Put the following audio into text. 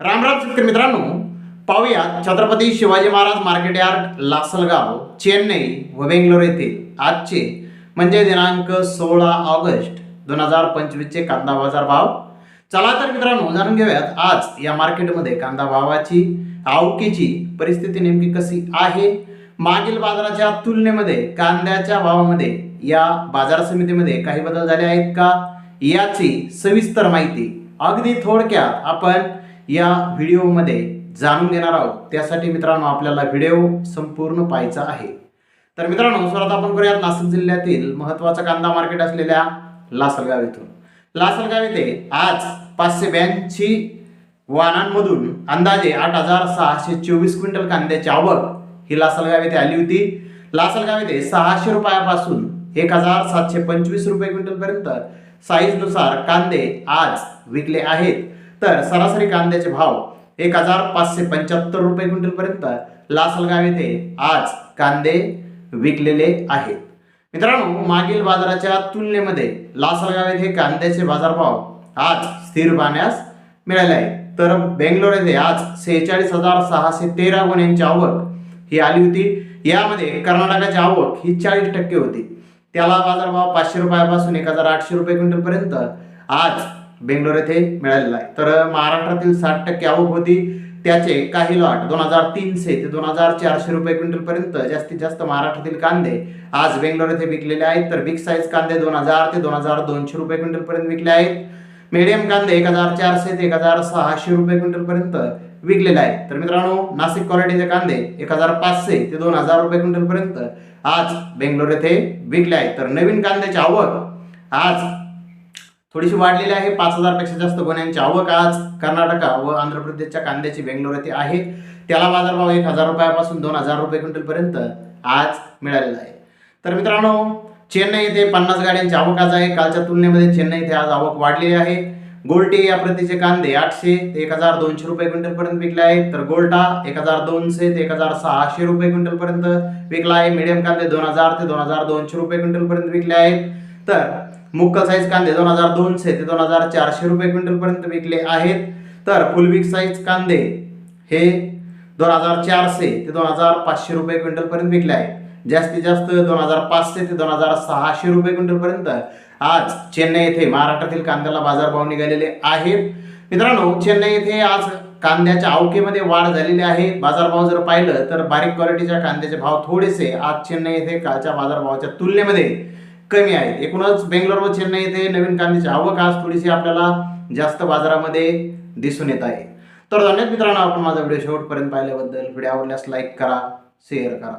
रामराम शेतकरी मित्रांनो पाहूया छत्रपती शिवाजी महाराज मार्केट यार्ड लासलगाव चेन्नई व बेंगलोर येथे आजचे म्हणजे दिनांक सोळा ऑगस्ट दोन हजार पंचवीसचे कांदा बाजार भाव. चला तर मित्रांनो जाणून घेऊयात आज या मार्केटमध्ये कांदा भावाची आवकीची परिस्थिती नेमकी कशी आहे? मागील बाजाराच्या तुलनेमध्ये कांद्याच्या भावामध्ये या बाजार समितीमध्ये काही बदल झाले आहेत का? याची सविस्तर माहिती अगदी थोडक्यात आपण या व्हिडिओमध्ये जाणून घेणार आहोत. त्यासाठी मित्रांनो आपल्याला व्हिडिओ संपूर्ण पाहायचा आहे. तर मित्रांनो सर्वात आपण करूयात नाशिक जिल्ह्यातील महत्त्वाचा कांदा मार्केट असलेल्या लासलगाव येथून लासलगाव येथे आज पाचशे ब्याऐंशी वाहनांमधून अंदाजे आठ हजार सहाशे चोवीस क्विंटल कांद्याची आवक ही लासलगाव येथे आली होती. लासलगाव येथे सहाशे रुपयापासून एक हजार सातशे पंचवीस रुपये क्विंटलपर्यंत साईजनुसार कांदे आज विकले आहेत. तर सरासरी कांद्याचे भाव एक हजार पाचशे पंच्याहत्तर रुपये क्विंटलपर्यंत लासलगाव येथे आज कांदे विकलेले आहेत. मित्रांनो मागील बाजाराच्या तुलनेमध्ये लासलगाव येथे कांद्याचे बाजारभाव आज स्थिर पाहण्यास मिळाले आहे. तर बेंगलोर येथे आज सेहेचाळीस हजार सहाशे तेरा गुन्ह्यांची आवक ही आली होती. यामध्ये कर्नाटकाची आवक ही चाळीस टक्के होती. त्याला बाजारभाव पाचशे रुपयापासून एक हजार आठशे रुपये क्विंटलपर्यंत आज बेंगलोर येथे मिळालेला आहे. तर महाराष्ट्रातील साठ टक्के आवक होती त्याचे काही लॉट दोन हजार तीनशे ते दोन हजार चारशे रुपये क्विंटलपर्यंत जास्तीत जास्त महाराष्ट्रातील कांदे आज बेंगलोर येथे विकलेले आहेत. तर बिग साईज कांदे दोन हजार ते दोन हजार दोनशे रुपये क्विंटलपर्यंत विकले आहेत. मीडियम कांदे एक हजार चारशे ते एक हजार सहाशे रुपये क्विंटलपर्यंत विकलेले आहेत. तर मित्रांनो नाशिक क्वालिटीचे कांदे एक हजार पाचशे ते दोन हजार रुपये क्विंटलपर्यंत आज बेंगलोर येथे विकले आहेत. तर नवीन कांद्याची आवक आज थोडीशी वाढलेली आहे. पाच हजारपेक्षा जास्त गुन्ह्यांची आवक आज कर्नाटका व आंध्र प्रदेशच्या कांद्याची बेंगलोर येथे आहे. त्याला बाजारभाव एक हजार रुपयापासून दोन हजार रुपये क्विंटलपर्यंत आज मिळालेला आहे. तर मित्रांनो चेन्नई येथे पन्नास गाड्यांची आवक आज आहे. कालच्या तुलनेमध्ये चेन्नई येथे आज आवक वाढलेली आहे. गोल्टी या प्रतीचे कांदे आठशे ते एक हजार दोनशे रुपये क्विंटलपर्यंत विकले आहेत. तर गोल्टा एक हजार दोनशे ते एक हजार सहाशे रुपये क्विंटलपर्यंत विकला आहे. मीडियम कांदे दोन हजार ते दोन हजार दोनशे रुपये क्विंटलपर्यंत विकले आहेत. तर मुक्कल साईज कांदे दोन हजार दोनशे ते दोन हजार चारशे रुपये क्विंटलपर्यंत विकले आहेत. तर फुल साईज कांदे हे दोन हजार चारशे ते दोन हजार पाचशे रुपये क्विंटलपर्यंत विकले आहे जास्तीत जास्त दोन हजार पाचशे ते दोन हजार सहाशे रुपये क्विंटलपर्यंत आज चेन्नई येथे महाराष्ट्रातील कांद्याला बाजारभाव निघालेले आहेत. मित्रांनो चेन्नई येथे आज कांद्याच्या आवकेमध्ये वाढ झालेली आहे. बाजारभाव जर पाहिलं तर बारीक क्वालिटीच्या कांद्याचे भाव थोडेसे आज चेन्नई येथे कालच्या बाजारभावाच्या तुलनेमध्ये कमी आहेत. एकूणच बेंगलोर व चेन्नई येथे नवीन कांद्याची आवक आज थोडीशी आपल्याला जास्त बाजारामध्ये दिसून येत आहे. तर धन्यवाद मित्रांनो आपण माझा व्हिडिओ शेवटपर्यंत पाहिल्याबद्दल. व्हिडिओ आवडल्यास लाईक करा शेअर करा.